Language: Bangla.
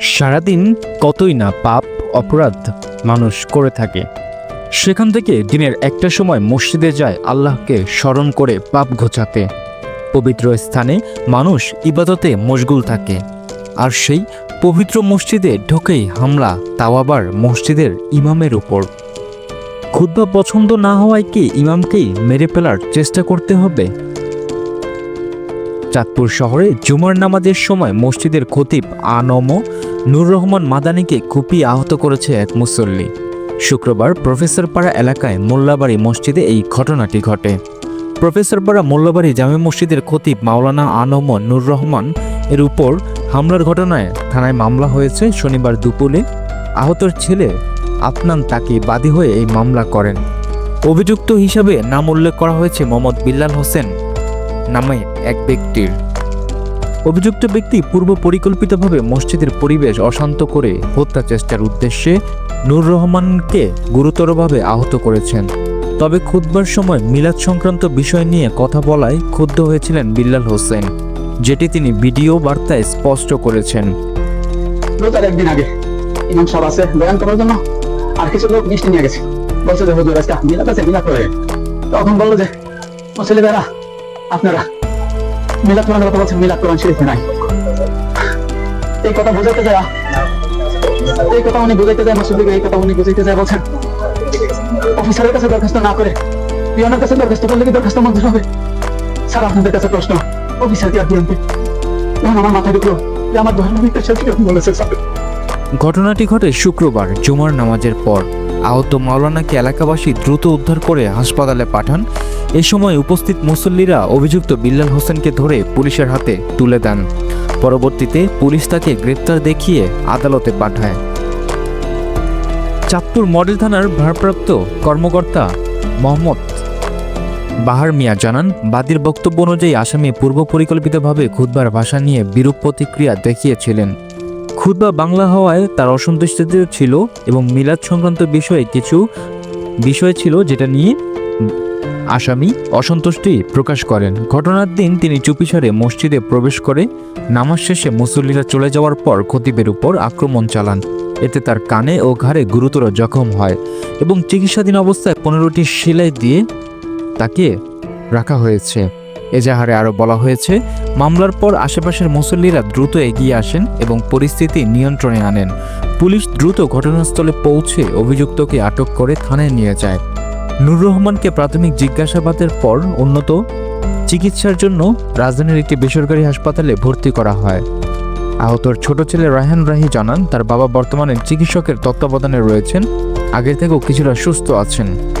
সারাদিন কতই না পাপ, অপরাধ মানুষ করে থাকে। সেখান থেকে দিনের একটা সময় মসজিদে যায় আল্লাহকে স্মরণ করে পাপ ঘোচাতে। পবিত্র স্থানে মানুষ ইবাদতে মশগুল থাকে। আর সেই পবিত্র মসজিদে ঢোকেই হামলা, তাও আবার মসজিদের ইমামের উপর। খুদ্া পছন্দ না হওয়ায় কি ইমামকেই মেরে ফেলার চেষ্টা করতে হবে? চাঁদপুর শহরে জুমার নামাজের সময় মসজিদের খতিব আনম নুর রহমান মাদানিকে কুপিয়ে আহত করেছে এক মুসল্লি। শুক্রবার প্রফেসরপাড়া এলাকায় মোল্লাবাড়ি মসজিদে এই ঘটনাটি ঘটে। প্রফেসরপাড়া মোল্লাবাড়ি জামে মসজিদের খতিব মাওলানা আনম নুর রহমান এর উপর হামলার ঘটনায় থানায় মামলা হয়েছে। শনিবার দুপুরে আহতর ছেলে আফনান তাকে বাদী হয়ে এই মামলা করেন। অভিযুক্ত হিসাবে নাম উল্লেখ করা হয়েছে মোহাম্মদ বিল্লাল হোসেন। নামে এক ব্যক্তির। অভিযুক্ত ব্যক্তি পূর্ব পরিকল্পিতভাবে মসজিদের পরিবেশ অশান্ত করে হত্যা চেষ্টার উদ্দেশ্যে নূর রহমানকে গুরুতরভাবে আহত করেছেন। তবে খুদবার সময় মিলাদ সংক্রান্ত বিষয় নিয়ে কথা বলায় ক্ষুব্ধ হয়েছিলেন বিল্লাল হোসেন, যেটি তিনি ভিডিও বার্তায় স্পষ্ট করেছেন। একদিন আগে ইমাম সাহেব আছে, বয়ান করার জন্য আর কিছু লোক মিষ্টি নিয়ে গেছে। বলছে যে, হুজুর, আজকে মিলাদ আছে, মিলাদ করে তখন বলল যে ছেলেমেয়েরা আপনারা মিলাদ কথা বলছেন, মিলাদ কোরআন শরীফে নাই। এই কথা যায়, এই কথা উনি বুঝাইতে যায় মসজিদকে এই কথা উনি বুঝাইতে যায় বলছেন, অফিসারের কাছে দরখাস্ত না করে, পিয়নের কাছে দরখাস্ত করলে কি দরখাস্ত মঞ্জুর হবে? স্যার, আপনাদের কাছে প্রশ্ন, অফিসার কি তখন আমার মাথায় ঢুকলো যে আমার ধর্মবিদ সাথে বলেছে স্যার? ঘটনাটি ঘটে শুক্রবার, জুমার নামাজের পর। আহত মাওলানাকে এলাকাবাসী দ্রুত উদ্ধার করে হাসপাতালে পাঠান এ সময় উপস্থিত মুসল্লিরা অভিযুক্ত বিল্লাল হোসেনকে ধরে পুলিশের হাতে তুলে দেন। পরবর্তীতে পুলিশ তাকে গ্রেপ্তার দেখিয়ে আদালতে পাঠায়। চাঁদপুর মডেল থানার ভারপ্রাপ্ত কর্মকর্তা মোহাম্মদ বাহার মিয়া জানান, বাদীর বক্তব্য অনুযায়ী আসামি পূর্ব পরিকল্পিতভাবে খুদবার ভাষা নিয়ে বিরূপ প্রতিক্রিয়া দেখিয়েছিলেন। খুদবা বাংলা হওয়ায় তার অসন্তুষ্টিতে ছিল এবং মিলাদ সংক্রান্ত বিষয়ে কিছু বিষয় ছিল যেটা নিয়ে আসামি অসন্তুষ্টি প্রকাশ করেন। ঘটনার দিন তিনি চুপিসারে মসজিদে প্রবেশ করে নামাজ শেষে মুসল্লিরা চলে যাওয়ার পর খতিবের উপর আক্রমণ চালান। এতে তার কানে ও ঘাড়ে গুরুতর জখম হয় এবং চিকিৎসাধীন অবস্থায় পনেরোটি সেলাই দিয়ে তাকে রাখা হয়েছে। এজাহারে আরও বলা হয়েছে, মামলার পর আশেপাশের মুসল্লিরা দ্রুত এগিয়ে আসেন এবং পরিস্থিতি নিয়ন্ত্রণে আনেন। পুলিশ দ্রুত ঘটনাস্থলে পৌঁছে অভিযুক্তকে আটক করে থানায় নিয়ে যায়। নূর রহমানকে প্রাথমিক জিজ্ঞাসাবাদের পর উন্নত চিকিৎসার জন্য রাজধানীর একটি বেসরকারি হাসপাতালে ভর্তি করা হয়। আহতর ছোট ছেলে রায়হান রাহি জানান, তার বাবা বর্তমানে চিকিৎসকের তত্ত্বাবধানে রয়েছেন আগে থেকেও কিছুটা সুস্থ আছেন।